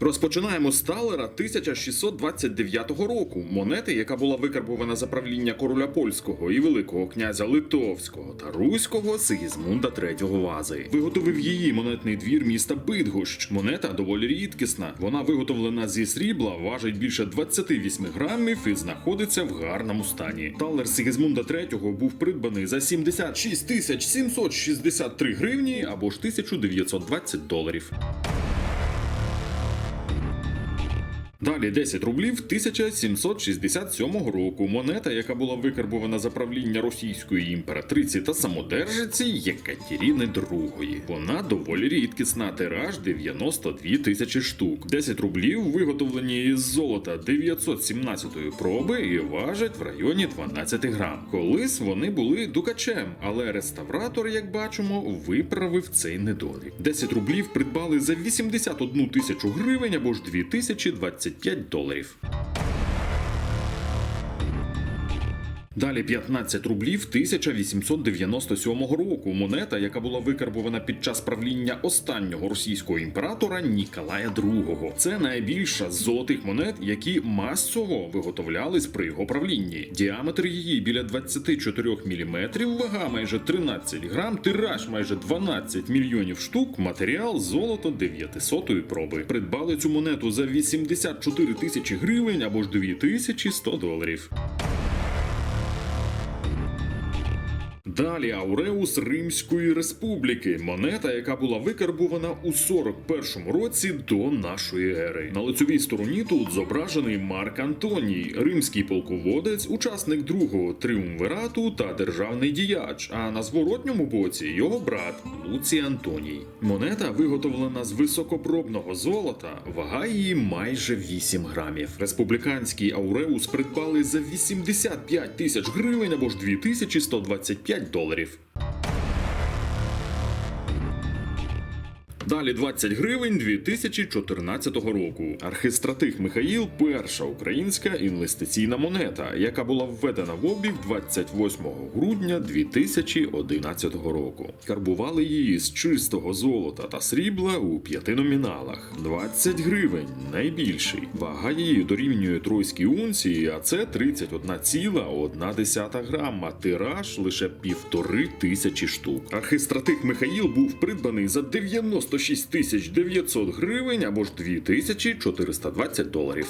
Розпочинаємо з талера 1629 року, монети, яка була викарбована за правління короля польського і великого князя Литовського та Руського Сигізмунда III Вази. Виготовив її монетний двір міста Бидгощ. Монета доволі рідкісна. Вона виготовлена зі срібла, важить більше 28 грамів і знаходиться в гарному стані. Талер Сигізмунда III був придбаний за 76 тисяч 763 гривні або ж 1920 доларів. Далі 10 рублів 1767 року. Монета, яка була викарбована за правління російської імператриці та самодержиці Єкатеріни II. Вона доволі рідкісна, тираж 92 тисячі штук. 10 рублів виготовлені із золота 917 проби і важать в районі 12 грам. Колись вони були дукачем, але реставратор, як бачимо, виправив цей недолік. 10 рублів придбали за 81 тисячу гривень або ж 2025 доларів. Далі 15 рублів 1897 року. Монета, яка була викарбована під час правління останнього російського імператора Ніколая II. Це найбільша з золотих монет, які масово виготовлялись при його правлінні. Діаметр її біля 24 мм, вага майже 13 грам, тираж майже 12 мільйонів штук. Матеріал золото 900 проби. Придбали цю монету за 84 тисячі гривень або ж 2100 доларів. Далі Ауреус Римської Республіки, монета, яка була викарбована у 41-му році до нашої ери. На лицевій стороні тут зображений Марк Антоній, римський полководець, учасник другого тріумвирату та державний діяч. А на зворотньому боці його брат Луцій Антоній. Монета виготовлена з високопробного золота, вага її майже 8 грамів. Республіканський Ауреус придбали за 85 тисяч гривень або ж 2125 доларів. Далі 20 гривень 2014 року. Архистратих Михаїл перша українська інвестиційна монета, яка була введена в обіг 28 грудня 2011 року. Карбували її з чистого золота та срібла у п'яти номіналах. 20 гривень найбільший. Вага її дорівнює тройській унції, а це 31,1 грама. Тираж лише півтори тисячі штук. Архистратих Михаїл був придбаний за 96 тисяч 900 гривень або ж 2420 доларів.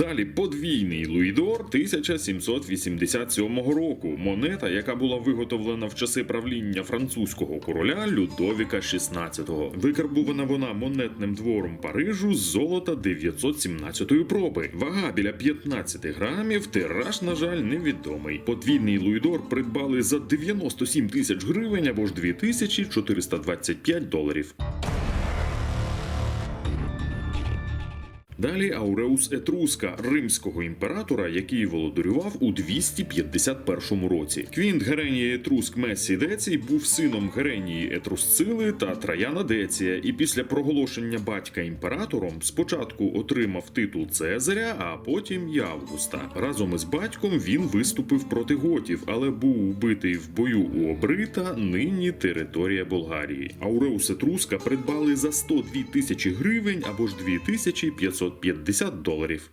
Далі подвійний Луїдор 1787 року. Монета, яка була виготовлена в часи правління французького короля Людовіка XVI. Викарбувана вона монетним двором Парижу з золота 917 проби. Вага біля 15 грамів. Тираж, на жаль, невідомий. Подвійний Луїдор придбали за 97 тисяч гривень або ж 2425 доларів. Далі Ауреус Етруска, римського імператора, який володарював у 251 році. Квінт Геренії Етруск Мессі Децій був сином Геренії Етрусцили та Траяна Деція, і після проголошення батька імператором спочатку отримав титул Цезаря, а потім і Августа. Разом із батьком він виступив проти готів, але був убитий в бою у Обрита, нині територія Болгарії. Ауреус Етруска придбали за 102 тисячі гривень або ж 2550 доларів.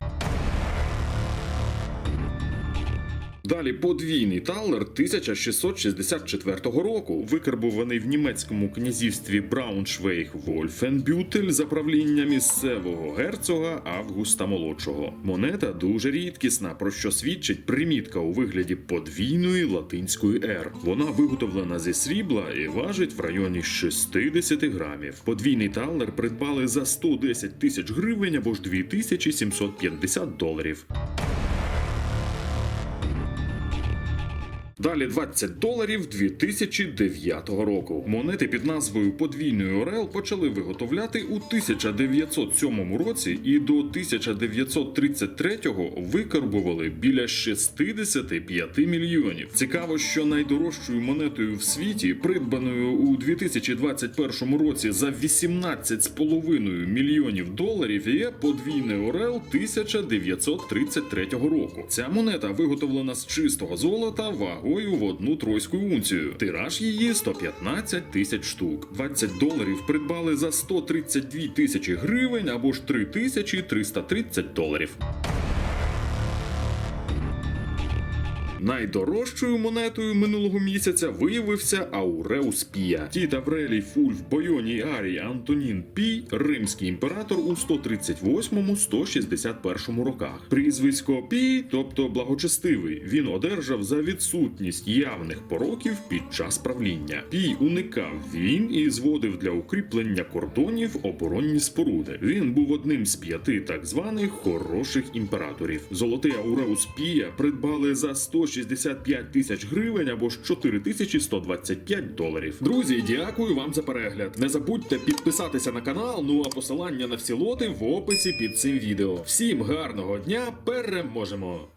Далі подвійний талер 1664 року, викарбований в німецькому князівстві Брауншвейг Вольфенбютель за правління місцевого герцога Августа Молодшого. Монета дуже рідкісна, про що свідчить примітка у вигляді подвійної латинської «Р». Вона виготовлена зі срібла і важить в районі 60 грамів. Подвійний талер придбали за 110 тисяч гривень або ж 2750 доларів. Далі 20 доларів 2009 року. Монети під назвою Подвійний Орел почали виготовляти у 1907 році і до 1933 викарбували біля 65 мільйонів. Цікаво, що найдорожчою монетою в світі, придбаною у 2021 році за 18,5 мільйонів доларів, є подвійний Орел 1933 року. Ця монета виготовлена з чистого золота вагою в одну тройську унцію. Тираж її 115 тисяч штук. 20 доларів придбали за 132 тисячі гривень або ж 3330 доларів. Найдорожчою монетою минулого місяця виявився Ауреус Пія. Тіт Аврелій Фульф Бойоній Арій Антонін Пій, римський імператор у 138-161 роках. Прізвисько Пій, тобто благочестивий, він одержав за відсутність явних пороків під час правління. Пій уникав війн і зводив для укріплення кордонів оборонні споруди. Він був одним з п'яти так званих хороших імператорів. Золотий Ауреус Пія придбали за 165 тисяч гривень або ж 4125 доларів. Друзі, дякую вам за перегляд. Не забудьте підписатися на канал. Ну а посилання на всі лоти в описі під цим відео. Всім гарного дня, переможемо!